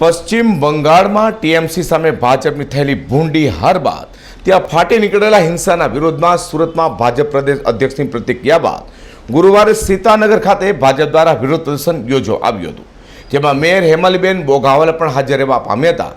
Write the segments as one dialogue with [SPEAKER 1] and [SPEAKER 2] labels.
[SPEAKER 1] પશ્ચિમ બંગાળમાં ટીએમસી સામે ભાજપની થયેલી ભૂંડી હાર બાદ ત્યાં ફાટી નીકળેલા હિંસાના વિરોધમાં સુરતમાં ભાજપ પ્રદેશ અધ્યક્ષની પ્રતિક્રિયા બાદ ગુરુવારે સીતાનગર ખાતે ભાજપ દ્વારા વિરોધ પ્રદર્શન યોજો આવ્યું હતું, જેમાં મેયર હેમલીબેન બોઘાવલ પણ હાજર રહેવા પામ્યા હતા.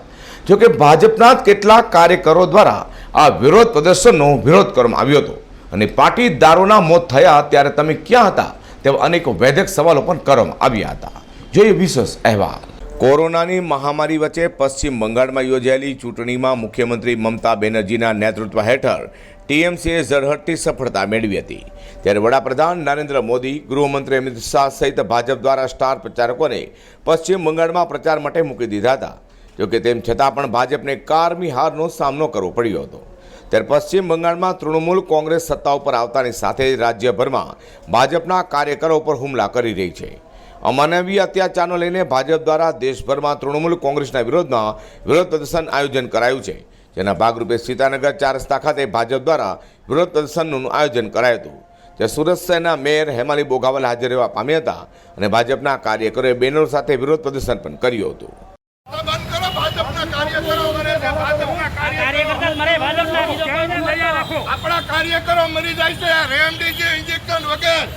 [SPEAKER 1] જોકે ભાજપના કેટલાક કાર્યકરો દ્વારા આ વિરોધ પ્રદર્શનનો વિરોધ કરવામાં આવ્યો હતો અને પાટીદારોના મોત થયા ત્યારે તમે ક્યાં હતા તેવા અનેક વૈધક સવાલો પણ કરવામાં આવ્યા હતા. જોઈએ વિશેષ અહેવાલ. કોરોનાની મહામારી વચ્ચે પશ્ચિમ બંગાળમાં યોજાયેલી ચૂંટણીમાં મુખ્યમંત્રી મમતા બેનર્જીના નેતૃત્વ હેઠળ ટીએમસીએ ઝળહળતી સફળતા મેળવી હતી. ત્યારે વડાપ્રધાન નરેન્દ્ર મોદી, ગૃહમંત્રી અમિત શાહ સહિત ભાજપ દ્વારા સ્ટાર પ્રચારકોને પશ્ચિમ બંગાળમાં પ્રચાર માટે મૂકી દીધા હતા. જોકે તેમ છતાં પણ ભાજપને કારમી હારનો સામનો કરવો પડ્યો હતો. ત્યારે પશ્ચિમ બંગાળમાં તૃણમૂલ કોંગ્રેસ સત્તા ઉપર આવતાની સાથે રાજ્યભરમાં ભાજપના કાર્યકરો ઉપર હુમલા કરી રહી છે. અમાનવીય અત્યાચારનો લઈને ભાજપ દ્વારા દેશભરમાં તૃણમૂલ કોંગ્રેસના વિરોધમાં વિરોધ પ્રદર્શન આયોજન કરાયું છે. જેના ભાગરૂપે સીતાનગર ચાર રસ્તા ખાતે ભાજપ દ્વારા વિરોધ પ્રદર્શનનું આયોજન કરાયું હતું. જ્યાં સુરત શહેરના મેયર હેમાલી બોગાવલ હાજર રહેવા પામ્યા હતા અને ભાજપના કાર્યકરોએ બેનરો સાથે વિરોધ પ્રદર્શન પણ કર્યું હતું.
[SPEAKER 2] બંધ કરો ભાજપના કાર્યકરો મરે છે. ભાજપના
[SPEAKER 3] કાર્યકર્તા મરે ભાજપના બીજો કોઈને તૈયાર રાખો.
[SPEAKER 2] આપણા કાર્યકરો મરી જાય છે. રેમડીજી ઇન્જેક્શન વગર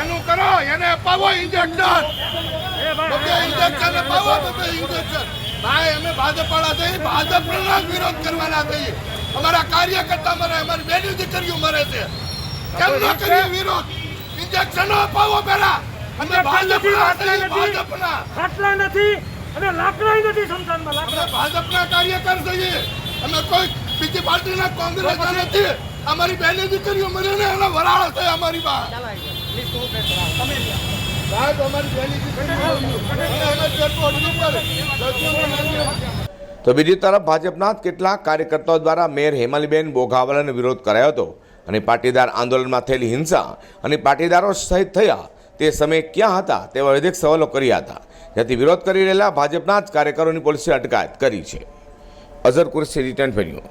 [SPEAKER 2] એનું કરો એને અપાવો ઇન્જેક્શન. બધે ઇન્જેક્શન અપાવો બધે ઇન્જેક્શન. ભાઈ અમે ભાજપવાળા છીએ ભાજપના વિરોધ કરવાના છીએ. અમારા કાર્યકર્તા મરે અમારી બેની દીકરીઓ મરે છે. કેમ ન કરીએ વિરોધ? ઇન્જેક્શનો અપાવો પહેલા. અમે ભાજપના ભાજપના.
[SPEAKER 3] ખાટલા નથી અને લાકડા નથી
[SPEAKER 2] સંતાનમાં
[SPEAKER 3] લાકડા
[SPEAKER 2] ભાજપના કાર્યકર છીએ. અમે કોઈ બીજી પાર્ટીના કોંગ્રેસ નથી. અમારી બહેને દીકરીઓ મરી ને એનો વરાળો છે અમારી રજૂ
[SPEAKER 1] તો બીજી તરફ ભાજપના કેટલાક કાર્યકર્તાઓ દ્વારા મેયર હેમાલીબેન બોઘાવાલાનો વિરોધ કરાયો હતો અને પાટીદાર આંદોલનમાં થયેલી હિંસા અને પાટીદારો શહીદ થયા તે સમયે ક્યાં હતા તેવા વૈધિક સવાલો કર્યા હતા. જેથી વિરોધ કરી રહેલા ભાજપના જ કાર્યકરોની પોલીસે અટકાયત કરી છે. અઝર કુરસી રિટર્ન ફેર્યું